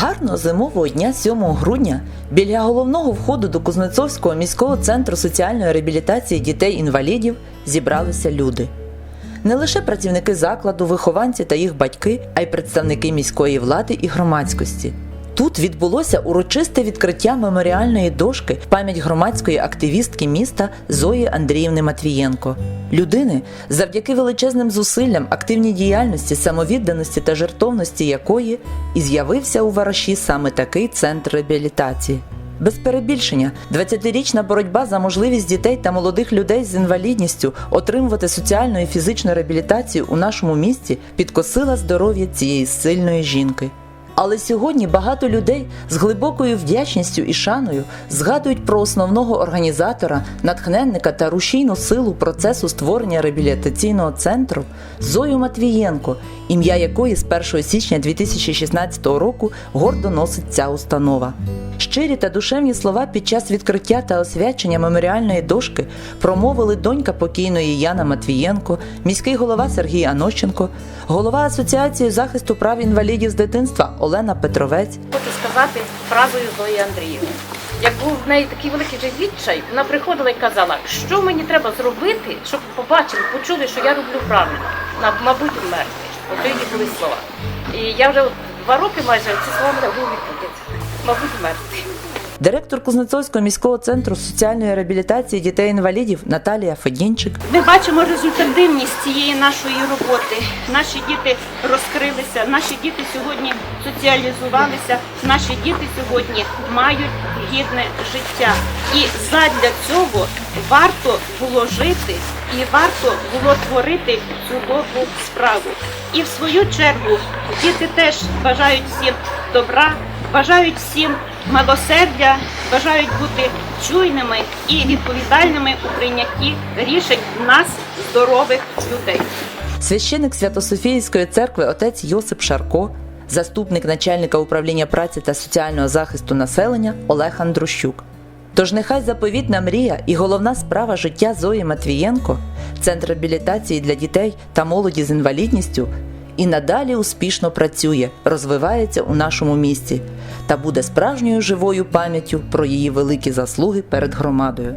Гарного зимового дня 7 грудня біля головного входу до Кузнецовського міського центру соціальної реабілітації дітей-інвалідів зібралися люди. Не лише працівники закладу, вихованці та їх батьки, а й представники міської влади і громадськості. Тут відбулося урочисте відкриття меморіальної дошки в пам'ять громадської активістки міста Зої Андріївни Матвієнко. Людини, завдяки величезним зусиллям, активній діяльності, самовідданості та жертовності якої і з'явився у Вараші саме такий центр реабілітації. Без перебільшення, 20-річна боротьба за можливість дітей та молодих людей з інвалідністю отримувати соціальну і фізичну реабілітацію у нашому місті підкосила здоров'я цієї сильної жінки. Але сьогодні багато людей з глибокою вдячністю і шаною згадують про основного організатора, натхненника та рушійну силу процесу створення реабілітаційного центру Зою Матвієнко, ім'я якої з 1 січня 2016 року гордо носить ця установа. Щирі та душевні слова під час відкриття та освячення меморіальної дошки промовили донька покійної Яна Матвієнко, міський голова Сергій Анощенко, голова Асоціації захисту прав інвалідів з дитинства Олена Петровець, Хочу сказати фразою Зої Андріївни. Як був в неї такий великий вже відчай, вона приходила і казала, що мені треба зробити, щоб побачили, почули, що я роблю правильно. Мабуть, вмерти. От її були слова. І я вже два роки майже ці слова мене в голові крутяться. Мабуть, вмерти. директор Кузнецовського міського центру соціальної реабілітації дітей-інвалідів Наталія Федінчик. Ми бачимо результативність цієї нашої роботи. Наші діти розкрилися, наші діти сьогодні соціалізувалися, наші діти сьогодні мають гідне життя. І задля цього варто було жити і варто було творити цю добру справу. І в свою чергу діти теж бажають всім добра, бажають всім милосердя, бажають бути чуйними і відповідальними у прийнятті рішень нас, здорових людей. Священик Свято-Софіївської церкви отець Йосип Шарко, заступник начальника управління праці та соціального захисту населення Олег Андрущук. Тож нехай заповітна мрія і головна справа життя Зої Матвієнко, центр реабілітації для дітей та молоді з інвалідністю, і надалі успішно працює, розвивається у нашому місті та буде справжньою живою пам'яттю про її великі заслуги перед громадою.